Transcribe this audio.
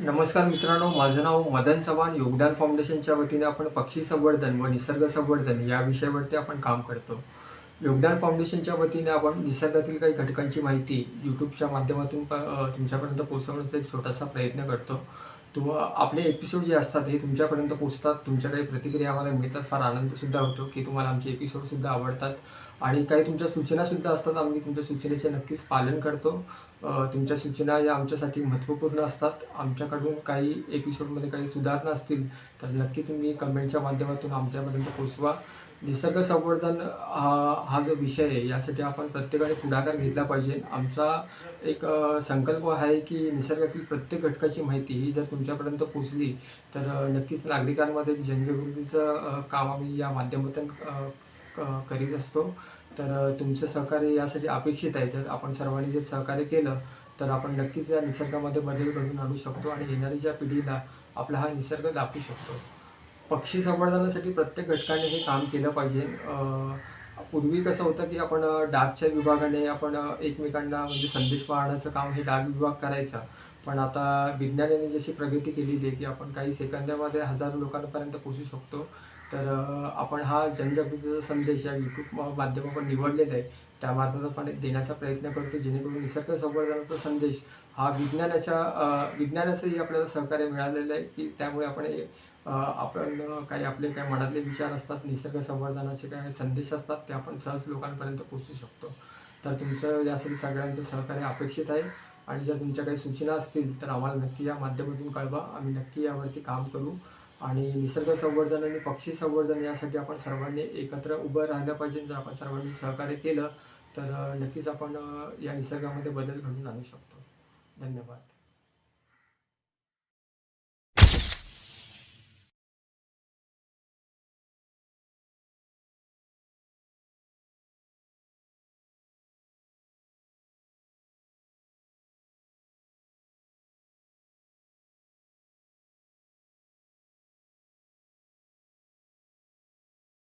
नमस्कार मित्रांनो माझं नाव मदन चव्हाण. योगदान फाउंडेशनच्या वतीने आपण पक्षी संवर्धन व निसर्ग संवर्धन या विषयावरती आपण काम करतो. योगदान फाउंडेशनच्या वतीने आपण निसर्गातील काही घटकांची माहिती यूट्यूबच्या माध्यमातून प तुमच्यापर्यंत पोहोचवण्याचा एक छोटासा प्रयत्न करतो. तुम आपले एपिसोड जे असतात हे तुमच्यापर्यंत पोचतात तुमच्या काही प्रतिक्रिया आम्हाला मिळतात. फार आनंदसुद्धा होतो की तुम्हाला आमचे एपिसोडसुद्धा आवडतात. आणि काही तुमच्या सूचनासुद्धा असतात. आम्ही तुमच्या सूचनेचे नक्कीच पालन करतो. तुमच्या सूचना या आमच्यासाठी महत्त्वपूर्ण असतात. आमच्याकडून काही एपिसोडमध्ये काही सुधारणा असतील तर नक्की तुम्ही कमेंटच्या माध्यमातून आमच्यापर्यंत पोचवा निसर्ग संवर्धन हा हा जो विषय आहे यासाठी आपण प्रत्येकाने पुढाकार घेतला पाहिजे. आमचा एक संकल्प आहे की निसर्गातील प्रत्येक घटकाची माहिती ही जर तुमच्यापर्यंत पोचली तर नक्कीच नागरिकांमध्ये जनजागृतीचं काम आम्ही या माध्यमातून क- करीत असतो. तर तुमचं सहकार्य यासाठी अपेक्षित आहे. जर आपण सर्वांनी जर सहकार्य केलं तर आपण नक्कीच या निसर्गामध्ये बदल घडून आणू शकतो आणि येणाऱ्या पिढीला आपला हा निसर्ग दाखवू शकतो. पक्षी संवर्धनासाठी प्रत्येक घटकाने हे काम केलं पाहिजे. पूर्वी कसं होतं की आपण डाकच्या विभागाने आपण एकमेकांना म्हणजे संदेश पाहण्याचं काम हे डाक विभाग करायचा. पण आता विज्ञानाने जशी प्रगती केलेली आहे की आपण काही सेकंदामध्ये हजारो लोकांपर्यंत पोहोचू शकतो तर आपण हा जनजागृतीचा संदेश या यूट्यूब माध्यमातून निवडलेला आहे. त्यामार्फत आपण देण्याचा प्रयत्न करतो जेणेकरून निसर्ग संवर्धनाचा संदेश हा विज्ञानाच्या विज्ञानाचंही आपल्याला सहकार्य मिळालेलं आहे की त्यामुळे आपण हे, आपण काही आपले काही मनातले विचार असतात निसर्ग संवर्धनाचे काही संदेश असतात ते आपण सहज लोकांपर्यंत पोहोचू शकतो. तर तुमचं यासाठी सगळ्यांचं सहकार्य अपेक्षित आहे. आणि जर तुमच्या काही सूचना असतील तर आम्हाला नक्की या माध्यमातून कळवा. आम्ही नक्की यावरती काम करू. आणि निसर्ग संवर्धन आणि पक्षी संवर्धन यासाठी आपण सर्वांनी एकत्र उभं राहिलं पाहिजे. जर आपण सर्वांनी सहकार्य केलं तर नक्कीच आपण या निसर्गामध्ये बदल घडवून आणू शकतो. धन्यवाद.